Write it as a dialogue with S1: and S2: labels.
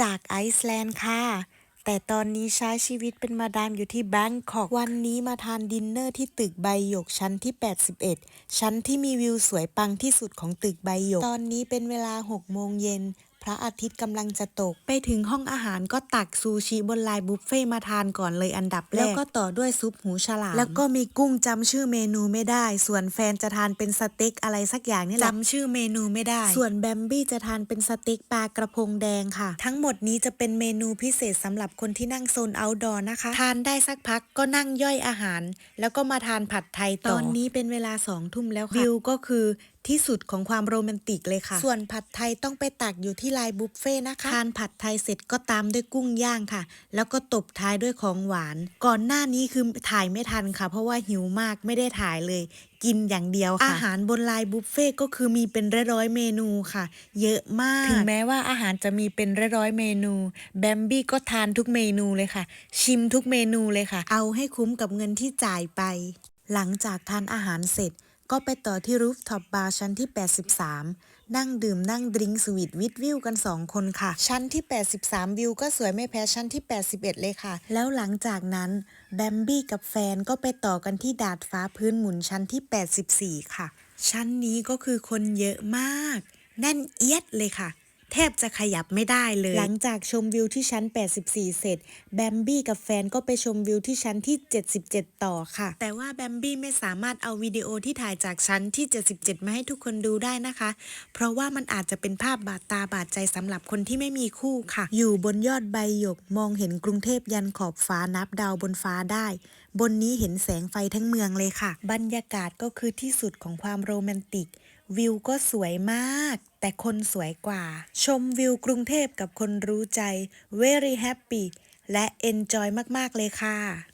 S1: จากไอซ์แลนด์ค่ะ แต่ตอนนี้ใช้ชีวิตเป็นมาดามอยู่ที่แบงกอก วันนี้มาทานดินเนอร์ที่ตึกใบหยกชั้นที่ 81 ชั้นที่มีวิวสวยปังที่สุดของตึกใบหยก ตอนนี้เป็นเวลา 6 โมงเย็น พระอาทิตย์กำลังจะตก ไปถึงห้องอาหารก็ตักซูชิบนลายบุฟเฟ่ต์มาทานก่อนเลยอันดับแรก แล้วก็ต่อด้วยซุปหูฉลาม แล้วก็มีกุ้งจำชื่อเมนูไม่ได้ ส่วนแฟนจะทานเป็นสเต็กอะไรสักอย่างนี่แหละจำชื่อเมนูไม่ได้ ส่วนแบมบี้จะทานเป็นสเต็กปลากระพงแดงค่ะ ทั้งหมดนี้จะเป็นเมนูพิเศษสำหรับคนที่นั่งโซน outdoor นะคะ ทานได้สักพักก็นั่งย่อยอาหาร แล้วก็มาทานผัดไทยต่อตอนนี้เป็นเวลาสองทุ่มแล้วค่ะวิวก็คือที่สุดของความโรแมนติกเลยค่ะ ส่วนผัดไทยต้องไปตักอยู่ที่ลายบุฟเฟ่ต์นะคะทานผัดไทยเสร็จก็ตามด้วยกุ้งย่างค่ะ แล้วก็ตบท้ายด้วยของหวาน ก่อนหน้านี้คือถ่ายไม่ทันค่ะ เพราะว่าหิวมากไม่ได้ถ่ายเลย กินอย่างเดียวค่ะ อาหารบนลายบุฟเฟ่ต์ก็คือมีเป็นร้อยๆเมนูค่ะ เยอะมาก ถึงแม้ว่าอาหารจะมีเป็นร้อยๆเมนูแบมบี้ก็ทานทุกเมนูเลยค่ะ ชิมทุกเมนูเลยค่ะ เอาให้คุ้มกับเงินที่จ่ายไป หลังจากทานอาหารเสร็จ ก็ไปต่อที่รูฟท็อปบาร์ชั้นที่ 83 นั่งดื่มนั่งดริงสวีทวิดวิวกัน 2 คนค่ะ ชั้นที่ 83 วิวก็สวยไม่แพ้ชั้นที่ 81 เลยค่ะ แล้วหลังจากนั้นแบมบี้กับแฟนก็ไปต่อกันที่ดาดฟ้าพื้นหมุนชั้นที่ 84 ค่ะ ชั้นนี้ก็คือคนเยอะมาก แน่นเอียดเลยค่ะ แทบจะขยับไม่ได้เลย หลังจากชมวิวที่ชั้น 84 เสร็จ แบมบี้กับแฟนก็ไปชมวิวที่ชั้นที่ 77 ต่อค่ะ แต่ว่าแบมบี้ไม่สามารถเอาวิดีโอที่ถ่ายจากชั้นที่ 77 มาให้ทุกคนดูได้นะคะ เพราะว่ามันอาจจะเป็นภาพบาดตาบาดใจสำหรับคนที่ไม่มีคู่ค่ะ อยู่บนยอดใบหยกมองเห็นกรุงเทพยันขอบฟ้านับดาวบนฟ้าได้ บนนี้เห็นแสงไฟทั้งเมืองเลยค่ะ บรรยากาศก็คือที่สุดของความโรแมนติกวิวก็สวยมาก แต่คนสวยกว่า ชมวิวกรุงเทพกับคนรู้ใจ very happy และ enjoy มาก ๆ เลยค่ะ